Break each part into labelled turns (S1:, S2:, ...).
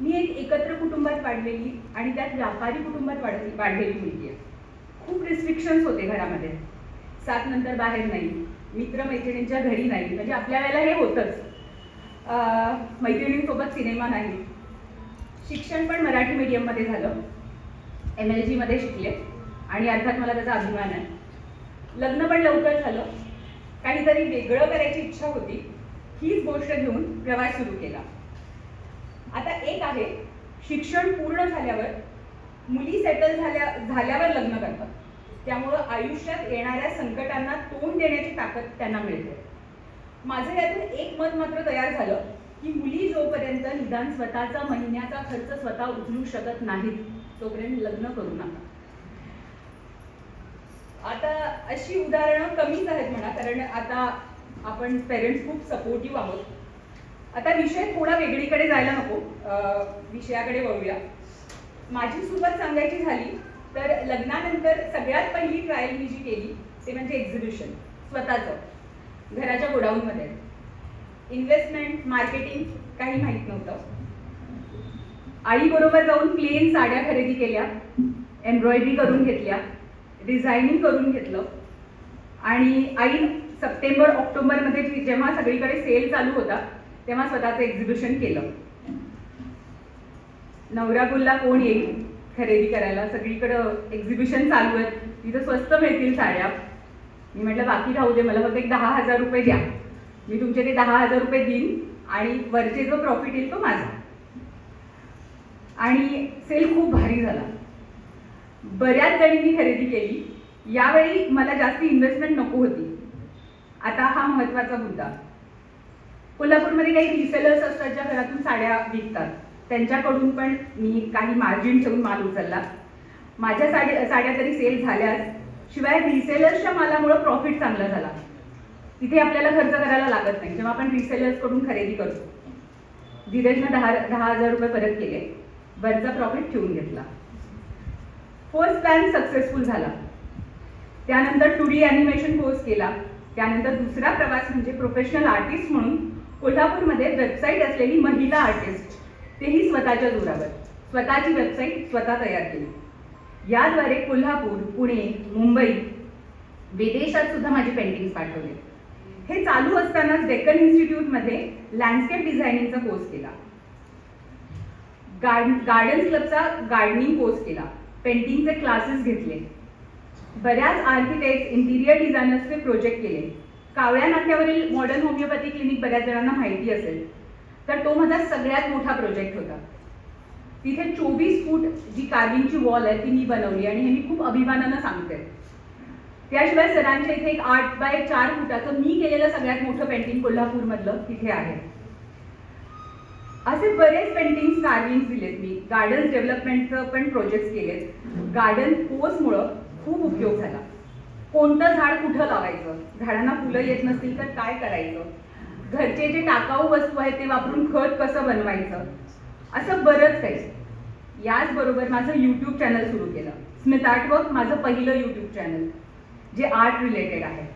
S1: मी एक एकत्र कुटुंबात वाढलेली आणि त्यात व्यापारी कुटुंबात वाढली वाढलेली मुलगी आहे. खूप रिस्ट्रिक्शन्स होते घरामध्ये. सात नंतर बाहेर नाही मित्रमैत्रिणींच्या घरी नाही म्हणजे आपल्या वेळेला हे होतंच. मैत्रिणींसोबत सिनेमा नाही. शिक्षण पण मराठी मीडियममध्ये झालं. एम एल जीमध्ये शिकले. आणि अर्थात मला त्याचा अभिमान आहे. लग्न पण लवकर झालं. काहीतरी वेगळं करायची इच्छा होती. हीच गोष्ट घेऊन प्रवास सुरू केला. आता एक आहे शिक्षण पूर्ण झाल्यावर मुली सेटल झाल्या झाल्यावर लग्न करतात. त्यामुळं आयुष्यात येणाऱ्या संकटांना तोंड देण्याची ताकद त्यांना मिळते. माझं यातून एक मत मात्र तयार झालं की मुली जोपर्यंत निदान स्वतःचा महिन्याचा खर्च स्वतः उचलू शकत नाहीत तोपर्यंत लग्न करू नका. आता अशी उदाहरणं कमीच आहेत म्हणा कारण आता आपण पेरेंट्स खूप सपोर्टिव्ह आहोत. आता विषय थोडा वेगळीकडे जायला नको. विषयाकडे वळूया. माझी सुरुवात सांगायची झाली तर लग्नानंतर सगळ्यात पहिली ट्रायल मी जी केली ते म्हणजे एक्झिबिशन स्वतःचं घराच्या गोडाऊनमध्ये. इन्व्हेस्टमेंट मार्केटिंग काही माहीत नव्हतं. आईबरोबर जाऊन प्लेन साड्या खरेदी केल्या एम्ब्रॉयडरी करून घेतल्या डिझायनिंग करून घेतलं. आणि आई सप्टेंबर ऑक्टोबरमध्ये जेव्हा सगळीकडे सेल चालू होता तेव्हा स्वतःचं एक्झिबिशन केलं. नवरा गुल्ला कोण येईल खरेदी करायला? सगळीकडं एक्झिबिशन चालू आहेत. तिथं स्वस्त मिळतील साड्या. मी म्हटलं बाकी राहू दे मला फक्त एक दहा हजार रुपये द्या. मी तुमचे ते दहा हजार रुपये देईन आणि वरचे जो प्रॉफिट येईल तो माझा. आणि सेल खूप भारी झाला. बऱ्याच जणींनी खरेदी केली. यावेळी मला जास्त इन्व्हेस्टमेंट नको होती. आता हा महत्त्वाचा मुद्दा. कोल्हापूरमध्ये काही रिसेलर्स असतात ज्या घरातून साड्या विकतात. त्यांच्याकडून पण मी काही मार्जिन ठेवून माल उचलला. माझ्या साड्या साड्या तरी सेल झाल्या शिवाय रिसेलर्सच्या मालामुळं प्रॉफिट चांगला झाला. तिथे आपल्याला खर्च करायला लागत नाही. जेव्हा आपण रिसेलर्सकडून खरेदी करतो. धीरजनं दहा दहा हजार रुपये परत केले. वरचा प्रॉफिट ठेवून घेतला. फर्स्ट प्लॅन सक्सेसफुल झाला. त्यानंतर टू डी ॲनिमेशन कोर्स केला. त्यानंतर दुसरा प्रवास म्हणजे प्रोफेशनल आर्टिस्ट म्हणून कोल्हापूरमध्ये वेबसाईट असलेली महिला आर्टिस्ट तेही स्वतःच्या जोरावर. स्वतःची वेबसाईट स्वतः तयार केली. याद्वारे कोल्हापूर पुणे मुंबई विदेशात सुद्धा माझे पेंटिंग्स पाठवले. हे चालू असतानाच डेक्कन इन्स्टिट्यूटमध्ये लँडस्केप डिझायनिंगचा कोर्स केला. गार्ड गार्डन क्लबचा गार्डनिंग कोर्स केला. पेंटिंगचे क्लासेस घेतले. बऱ्याच आर्किटेक्ट इंटिरियर डिझायनर्सचे प्रोजेक्ट केले. कावळ्या नाक्यावरील मॉडर्न होमिओपॅथी क्लिनिक बऱ्याच जणांना माहिती असेल. तर तो माझा सगळ्यात मोठा प्रोजेक्ट होता. तिथे चोवीस फूट जी कार्विंगची वॉल आहे ती मी बनवली आणि हे मी खूप अभिमानानं सांगते. त्याशिवाय सरांच्या इथे एक आठ बाय चार फुटाचं मी केलेलं सगळ्यात मोठं पेंटिंग कोल्हापूरमधलं तिथे आहे. असे बरेच पेंटिंग्स कार्विंग्स दिलेत मी. गार्डन्स डेव्हलपमेंटचं पण प्रोजेक्ट केलेत. गार्डन पोस्टमुळं खूप उपयोग झाला. कोणतं झाड कुठं लावायचं? झाडांना फुलं येत नसतील तर काय करायचं? घरचे जे टाकाऊ वस्तू आहेत ते वापरून खत कसं बनवायचं? असं बरंच काही. याचबरोबर माझं यूट्यूब चॅनल सुरू केलं. स्मित आर्टवर्क माझं पहिलं यूट्यूब चॅनल जे आर्ट रिलेटेड आहे.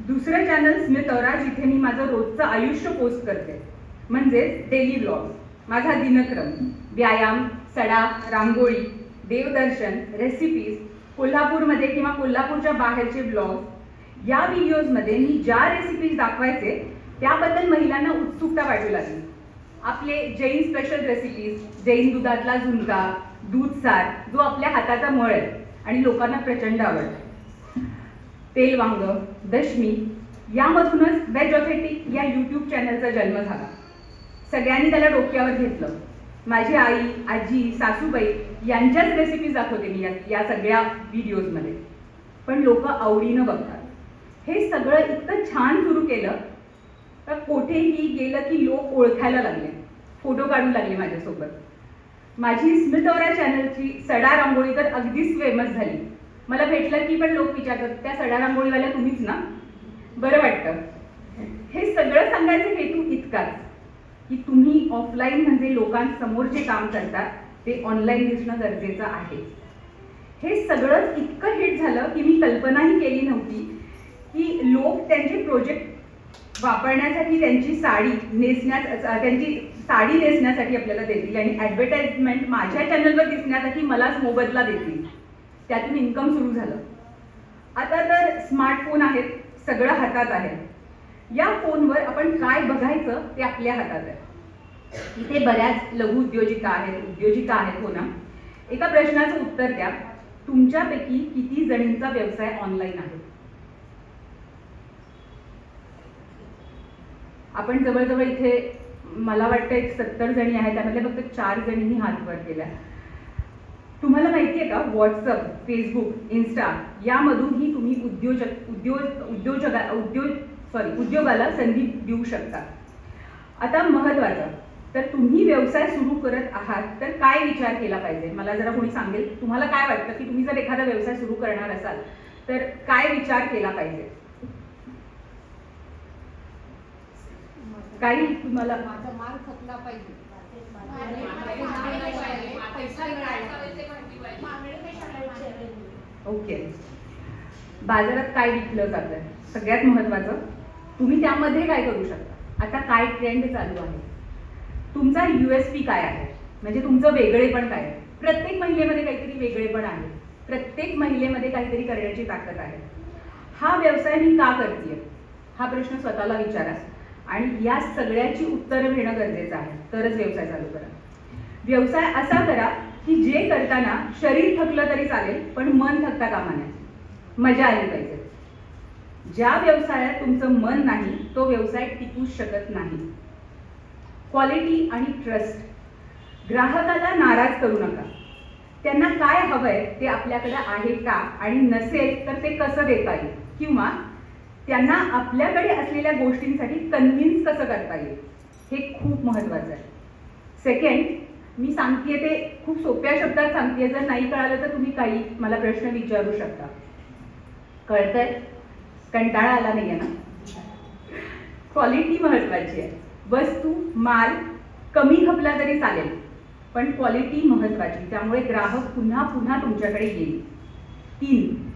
S1: दुसरं चॅनल स्मित औरा जिथे मी माझं रोजचं आयुष्य पोस्ट करते. म्हणजेच डेली ब्लॉग माझा दिनक्रम. व्यायाम सडा रांगोळी देवदर्शन रेसिपीज कोल्हापूरमध्ये किंवा कोल्हापूरच्या बाहेरचे ब्लॉग या व्हिडिओजमध्ये मी ज्या रेसिपीज दाखवायचे त्याबद्दल महिलांना उत्सुकता वाटू लागली. आपले जैन स्पेशल रेसिपीज जैन दुधातला झुणका दूध सार जो आपल्या हाताचा मळ आहे आणि लोकांना प्रचंड आवडतो. तेल वांग दशमी यामधूनच वेज ऑथेंटिक या यूट्यूब चॅनलचा जन्म झाला. सगळ्यांनी त्याला डोक्यावर घेतलं. माझी आई आजी सासूबाई यांच्याच रेसिपीज दाखवते मी या या सगळ्या व्हिडिओजमध्ये पण लोक आवडीनं बघतात. हे सगळं इतकं छान सुरू केलं तर कुठेही गेलं की लोक ओळखायला लागले. फोटो काढू लागले माझ्यासोबत. माझी स्मितौरा चॅनलची सडा रांगोळी तर अगदीच फेमस झाली. मला भेटलं की पण लोक विचारतात त्या सडा रांगोळीवाल्या तुम्हीच ना? बरं वाटतं. हे सगळं सांगायचं हेतू इतकाच. की तुम्ही ऑफलाईन म्हणजे लोकांसमोर जे काम करतात ते ऑनलाईन दिसणं गरजेचं आहे. हे सगळंच इतकं हिट झालं की मी कल्पनाही केली नव्हती की लोक त्यांचे प्रोजेक्ट वापरण्यासाठी त्यांची साडी नेसण्यात त्यांची साडी नेसण्यासाठी आपल्याला देतील आणि ॲडव्हर्टाइजमेंट माझ्या चॅनलवर दिसण्यासाठी मलाच मोबदला देतील. त्यातून इन्कम सुरू झालं. आता तर स्मार्टफोन आहेत सगळं हातात आहे. या फोनवर आपण काय बघायचं ते आपल्या हातात आहे. इथे बऱ्याच लघु उद्योजिका आहेत उद्योजिका आहेत हो ना. एका प्रश्नाचं उत्तर द्या. तुमच्यापैकी किती जणींचा व्यवसाय ऑनलाईन आहे? आपण जवळजवळ इथे मला वाटतं एक सत्तर जणी आहेत त्यामध्ये फक्त चार जणींनी हात वर केला तुम्हाला माहिती आहे का व्हॉट्सअप फेसबुक इन्स्टा यामधूनही तुम्ही उद्योजक उद्योग उद्योजका उद्योग सॉरी उद्योगाला संधी देऊ शकता आता महत्वाचं तर तुम्ही व्यवसाय सुरू करत आहात तर काय विचार केला पाहिजे? मला जरा कोणी सांगेल तुम्हाला काय वाटतं की तुम्ही जर एखादा व्यवसाय सुरू करणार असाल तर काय विचार केला पाहिजे? काही तुम्हाला
S2: माझा माल खपला पाहिजे.
S1: ओके. बाजारात काय विकलं जातं सगळ्यात महत्वाचं तुम्ही त्यामध्ये काय करू शकता? आता काय ट्रेंड चालू आहे? तुमचा युएसपी काय आहे? म्हणजे तुमचं वेगळेपण काय आहे? प्रत्येक महिलेमध्ये काहीतरी वेगळेपण आहे. प्रत्येक महिलेमध्ये काहीतरी करण्याची ताकद आहे. हा व्यवसाय मी का करते हा प्रश्न स्वतःला विचारा. आणि या सगळ्याची उत्तरं घेणं गरजेचं आहे. तरच व्यवसाय चालू करा. व्यवसाय असा करा की जे करताना शरीर थकलं तरी चालेल पण मन थकता कामा नये. मजा आली पाहिजे. ज्या व्यवसायात तुमचं मन नाही तो व्यवसाय टिकूच शकत नाही. क्वालिटी आणि ट्रस्ट ग्राहकाला नाराज करू नका. त्यांना काय हवंय ते आपल्याकडे आहे का आणि नसेल तर ते कसं देता येईल? किंवा त्यांना आपल्याकडे असलेल्या गोष्टींसाठी कन्व्हिन्स कसं करता येईल? हे खूप महत्वाचं आहे. सेकंड मी सांगतेय ते खूप सोप्या शब्दात सांगतेय. जर नाही कळालं तर तुम्ही काही मला प्रश्न विचारू शकता. कळतंय? कंटाळा आला नाहीये ना? क्वालिटी महत्वाची आहे. वस्तू माल कमी खपला तरी चालेल पण क्वालिटी महत्वाची. त्यामुळे ग्राहक पुन्हा पुन्हा तुमच्याकडे येईल. तीन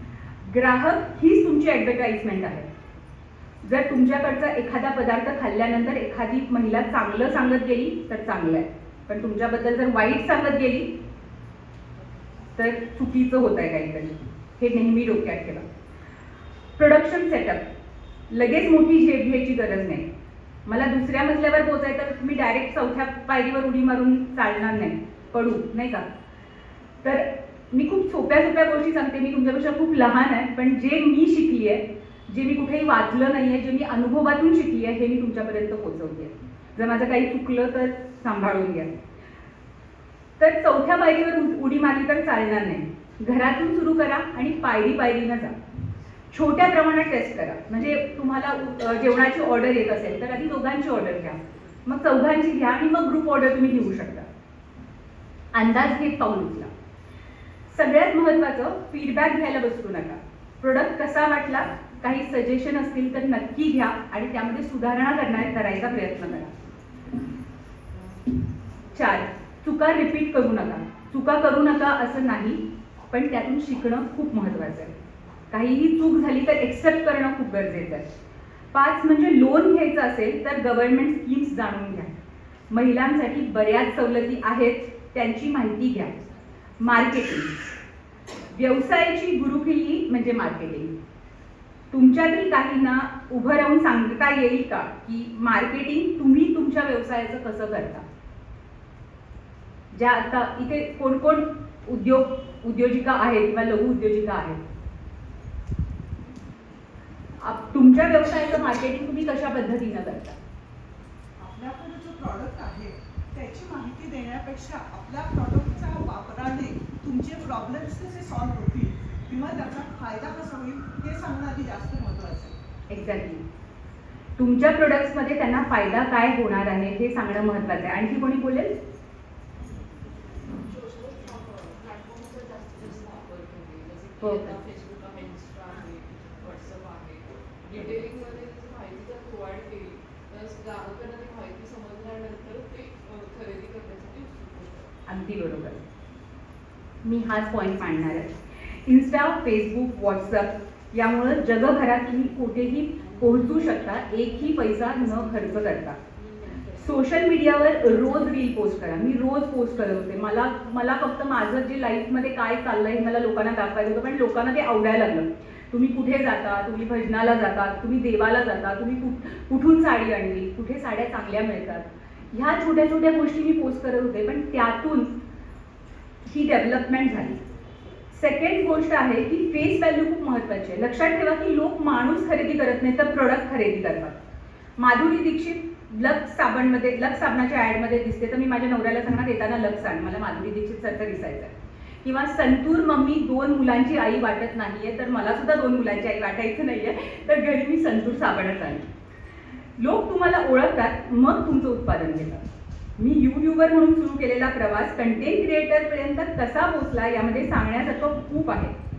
S1: ग्राहक हीच तुमची ऍडव्हर्टाइजमेंट आहे. जर तुमच्याकडचा एखादा पदार्थ खाल्ल्यानंतर एखादी महिला चांगलं सांगत गेली तर चांगलं आहे. पण तुमच्याबद्दल जर वाईट सांगत गेली तर चुकीचं होत आहे काहीतरी. हे नेहमी डोक्यात ठेवा. प्रोडक्शन सेटअप लगेच मोठी झेप घ्यायची गरज नाही. मला दुसऱ्या मजल्यावर पोचायचं तर तुम्ही डायरेक्ट चौथ्या पायरीवर उडी मारून चालणार नाही. पडू नाही का? तर मी खूप सोप्या सोप्या गोष्टी सांगते. मी तुमच्यापेक्षा खूप लहान आहे पण जे मी शिकली आहे जे मी कुठेही वाचलं नाही आहे जे मी अनुभवातून शिकली आहे हे मी तुमच्यापर्यंत पोहोचवते जर माझं काही चुकलं तर सांभाळून घ्या. तर चौथ्या पायरीवर उडी मारली तर चालणार नाही. घरातून सुरू करा आणि पायरी पायरीनं जा. छोट्या प्रमाणात टेस्ट करा. म्हणजे तुम्हाला जेवणाची ऑर्डर येत असेल तर आधी दोघांची ऑर्डर घ्या. मग चौघांची घ्या आणि मग ग्रुप ऑर्डर तुम्ही घेऊ शकता. अंदाज घेत पाऊल उचला. सगळ्यात महत्वाचं फीडबॅक घ्यायला बसू नका. प्रोडक्ट कसा वाटला काही सजेशन असतील तर नक्की घ्या आणि त्यामध्ये सुधारणा करण्या करायचा प्रयत्न करा. चार चुका रिपीट करू नका. चुका करू नका असं नाही पण त्यातून शिकणं खूप महत्वाचं आहे. काहीही चूक झाली तर एक्सेप्ट करणं खूप गरजेचं आहे. पाच म्हणजे लोन घ्यायचं असेल तर गव्हर्नमेंट स्कीम्स जाणून घ्या. महिलांसाठी बऱ्याच सवलती आहेत त्यांची माहिती घ्या. मार्केटिंग व्यवसायाची गुरुकिल्ली म्हणजे मार्केटिंग तुमच्यातील काहींना उभं राहून सांगता येईल का की मार्केटिंग तुम्ही तुमच्या व्यवसायाचं कसं करता? ज्या आता इथे कोण कोण उद्योग उद्योजिका आहेत किंवा लघु उद्योजिका आहेत? तुमच्या व्यवसायाचं मार्केटिंग तुम्ही कशा पद्धतीनं करता?
S3: आपल्याकडे जो प्रॉडक्ट आहे त्याची माहिती देण्यापेक्षा आपल्या प्रॉडक्टच्या वापराने तुमचे प्रॉब्लेम्स कसे सॉल्व्ह होतील किंवा त्याचा फायदा कसा होईल हे सांगणं आधी जास्त महत्त्वाचं आहे.
S1: एक्झॅक्टली तुमच्या प्रोडक्ट्समध्ये त्यांना फायदा काय होणार आहे हे सांगणं महत्वाचं आहे. आणखी कोणी बोलेल? हो.
S4: फेसबुक आहे इन्स्टा आहे व्हॉट्सअप आहे डिटेलिंगमध्ये माहिती जर प्रोव्हाइड केली तर ग्राहकांना ती माहिती समजल्यानंतर ते खरेदी करण्यासाठी उत्सुक
S1: अगदी बरोबर. मी हाच पॉईंट मांडणार आहे. इन्स्टा फेसबुक व्हॉट्सअप यामुळं जगभरातली कुठेही पोहोचू शकता एकही पैसा न खर्च करता. सोशल मीडियावर रोज रील पोस्ट करा. मी रोज पोस्ट करत होते. मला मला फक्त माझं जे लाईफमध्ये काय चाललंय मला लोकांना दाखवायचं होतं पण लोकांना ते आवडायला लागलं. तुम्ही कुठे जाता? तुम्ही भजनाला जाता? तुम्ही देवाला जाता? तुम्ही कुठ कुठून साडी आणली? कुठे साड्या चांगल्या मिळतात? ह्या छोट्या छोट्या गोष्टी मी पोस्ट करत होते पण त्यातून ही डेव्हलपमेंट झाली. सेकंड गोष्ट आहे की फेस व्हॅल्यू खूप महत्वाची आहे. लक्षात ठेवा की लोक माणूस खरेदी करत नाही तर प्रोडक्ट खरेदी करतात. माधुरी दीक्षित लक्स साबणमध्ये लक्स साबणाच्या ॲडमध्ये दिसते. तर मी माझ्या नवऱ्याला सांगणार येताना लक्स आण मला माधुरी दीक्षित सारखं दिसायचं आहे किंवा संतूर मम्मी दोन मुलांची आई वाटत नाहीये तर मला सुद्धा दोन मुलांची आई वाटायचं नाहीये. तर घरी मी संतूर साबणच आणली. लोक तुम्हाला ओळखतात मग तुमचं उत्पादन घेतात. मी युट्यूबर म्हणून सुरू केलेला प्रवास कंटेंट क्रिएटरपर्यंत कसा पोहोचला यामध्ये सांगण्यासारखं खूप आहे.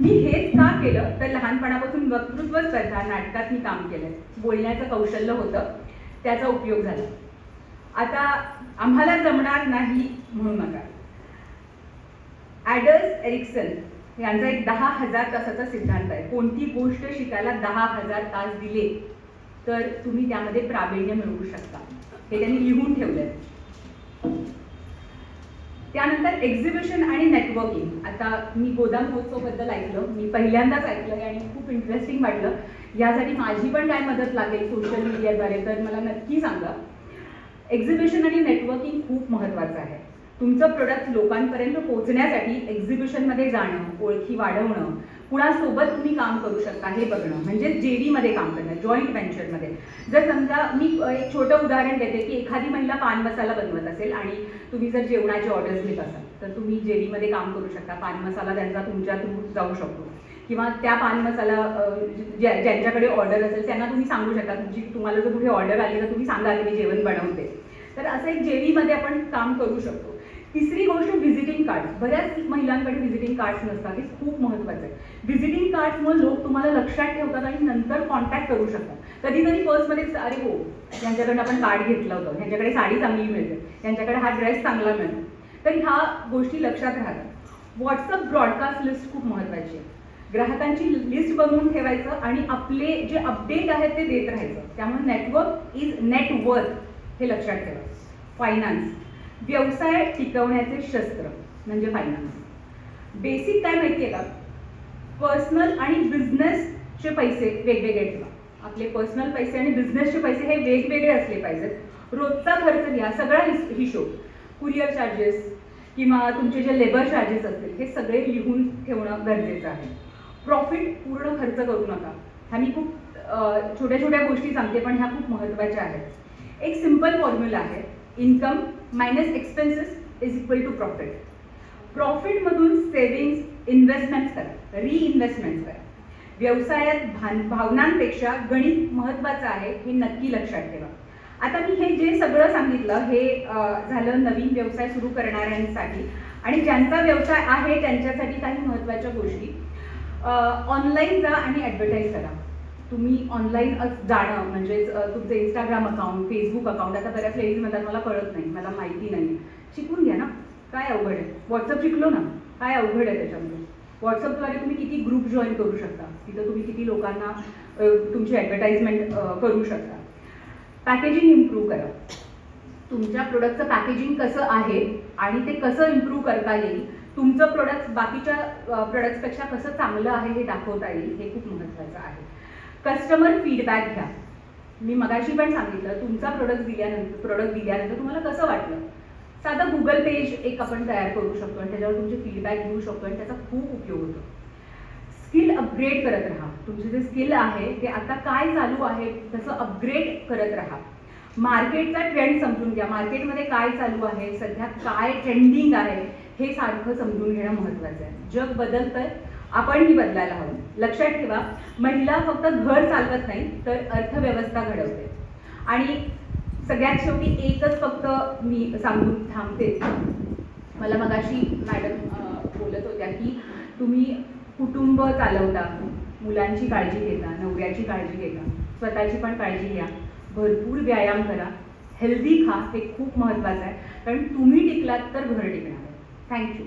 S1: मी हेच का केलं? तर लहानपणापासून वक्तृत्व स्पर्धा नाटकात मी काम केलं. बोलण्याचं कौशल्य होतं. त्याचा उपयोग झाला. आता आम्हाला जमणार नाही म्हणू नका. ॲडल्स एरिक्सन यांचा एक दहा हजार तासाचा सिद्धांत आहे. कोणती गोष्ट शिकायला दहा हजार तास दिले तर तुम्ही त्यामध्ये प्रावीण्य मिळवू शकता. हे त्यांनी लिहून ठेवलंय. त्यानंतर एक्झिबिशन आणि नेटवर्किंग आता मी गोदाम महोत्सवबद्दल ऐकलं मी पहिल्यांदाच ऐकलं आणि खूप इंटरेस्टिंग वाटलं. यासाठी माझी पण काय मदत लागेल सोशल मीडियाद्वारे तर मला नक्की सांगा. एक्झिबिशन आणि नेटवर्किंग खूप महत्त्वाचं आहे. तुमचं प्रोडक्ट लोकांपर्यंत पोहोचण्यासाठी एक्झिबिशनमध्ये जाणं ओळखी वाढवणं कुणासोबत तुम्ही काम करू शकता हे बघणं म्हणजे जेडीमध्ये काम करणं जॉईंट व्हेंचरमध्ये जर समजा मी एक छोटं उदाहरण देते की एखादी महिला पान मसाला बनवत असेल आणि तुम्ही जर जेवणाचे ऑर्डर्स घेत असाल तर तुम्ही जेडीमध्ये काम करू शकता. पान मसाला त्यांचा तुमच्या थ्रू जाऊ शकतो. किंवा त्या पान मसाला ज्या- ज्यांच्याकडे ऑर्डर असेल त्यांना तुम्ही सांगू शकता. तुमची तुम्हाला जर कुठे ऑर्डर आली तर तुम्ही सांगा की मी जेवण बनवते. तर असं एक जेडीमध्ये आपण काम करू शकतो. तिसरी गोष्ट व्हिजिटिंग कार्ड बऱ्याच महिलांकडे व्हिजिटिंग कार्ड्स नसतात. हे खूप महत्त्वाचं आहे. व्हिजिटिंग कार्ड्समुळे लोक तुम्हाला लक्षात ठेवतात आणि नंतर कॉन्टॅक्ट करू शकतात. कधीतरी पर्समध्ये अरे हो यांच्याकडनं आपण कार्ड घेतलं होतं यांच्याकडे साडी चांगली मिळते यांच्याकडे हा ड्रेस चांगला मिळतो. तर ह्या गोष्टी लक्षात राहतात. व्हॉट्सअप ब्रॉडकास्ट लिस्ट खूप महत्त्वाची आहे. ग्राहकांची लिस्ट बनवून ठेवायचं आणि आपले जे अपडेट आहेत ते देत राहायचं. त्यामुळे नेटवर्क इज नेटवर्क हे लक्षात ठेवा. फायनान्स व्यवसाय टिकवण्याचे शस्त्र म्हणजे फायनान्स बेसिक काय माहिती आहे का? पर्सनल आणि बिझनेसचे पैसे वेगवेगळे ठेवा. आपले पर्सनल पैसे आणि बिझनेसचे पैसे हे वेगवेगळे असले पाहिजेत. रोजचा खर्च घ्या सगळा हिशोब. कुरिअर चार्जेस किंवा तुमचे जे लेबर चार्जेस असतील हे सगळे लिहून ठेवणं गरजेचं आहे. प्रॉफिट पूर्ण खर्च करू नका. ह्या मी खूप छोट्या छोट्या गोष्टी सांगते पण ह्या खूप महत्त्वाच्या आहेत. एक सिंपल फॉर्म्युला आहे. Income minus expenses is equal to profit प्रॉफिटमधून savings investments करा. रिइन्व्हेस्टमेंट्स करा. व्यवसायात भान भावनांपेक्षा गणित महत्त्वाचं आहे हे नक्की लक्षात ठेवा. आता मी हे जे सगळं सांगितलं हे झालं नवीन व्यवसाय सुरू करणाऱ्यांसाठी. आणि ज्यांचा व्यवसाय आहे त्यांच्यासाठी काही महत्त्वाच्या गोष्टी. ऑनलाईन जा आणि ॲडव्हर्टाईज करा. तुम्ही ऑनलाईन जाणं म्हणजेच तुमचं इंस्टाग्राम अकाउंट फेसबुक अकाउंट आता बऱ्याच लेडीज म्हणतात मला कळत नाही मला माहिती नाही. शिकून घ्या ना. काय अवघड आहे? व्हॉट्सअप शिकलो ना. काय अवघड आहे त्याच्यामध्ये? व्हॉट्सअपद्वारे तुम्ही किती ग्रुप जॉईन करू शकता? तिथं तुम्ही किती लोकांना तुमची ॲडव्हर्टाईजमेंट करू शकता? पॅकेजिंग इम्प्रूव्ह करा. तुमच्या प्रोडक्टचं पॅकेजिंग कसं आहे आणि ते कसं इम्प्रूव्ह करता येईल तुमचं प्रोडक्ट बाकीच्या प्रोडक्ट्सपेक्षा कसं चांगलं आहे हे दाखवता येईल हे खूप महत्त्वाचं आहे. कस्टमर फीडबॅक घ्या. मी मगाशी पण सांगितलं तुमचा प्रोडक्ट दिल्यानंतर प्रोडक्ट दिल्यानंतर तुम्हाला कसं वाटलं? साधं गुगल पेज एक आपण तयार करू शकतो आणि त्याच्यावर तुमचे फीडबॅक घेऊ शकतो आणि त्याचा खूप उपयोग होतो. स्किल अपग्रेड करत राहा. तुमचे जे स्किल आहे ते आता काय चालू आहे तसं अपग्रेड करत राहा. मार्केटचा ट्रेंड समजून घ्या. मार्केटमध्ये काय चालू आहे सध्या काय ट्रेंडिंग आहे हे सारखं समजून घेणं महत्त्वाचं आहे. जग आपण आपणही बदलायला हवं. लक्षात ठेवा महिला फक्त घर चालवत नाही तर अर्थव्यवस्था घडवते. आणि सगळ्यात शेवटी एकच फक्त मी सांगून थांबते. मला मगाशी मॅडम बोलत होत्या की तुम्ही कुटुंब चालवता मुलांची काळजी घेता नवऱ्याची काळजी घेता स्वतःची पण काळजी घ्या भरपूर व्यायाम करा हेल्दी खा हे खूप महत्त्वाचं आहे. कारण तुम्ही टिकलात तर घर टिकणार. आहे थँक्यू.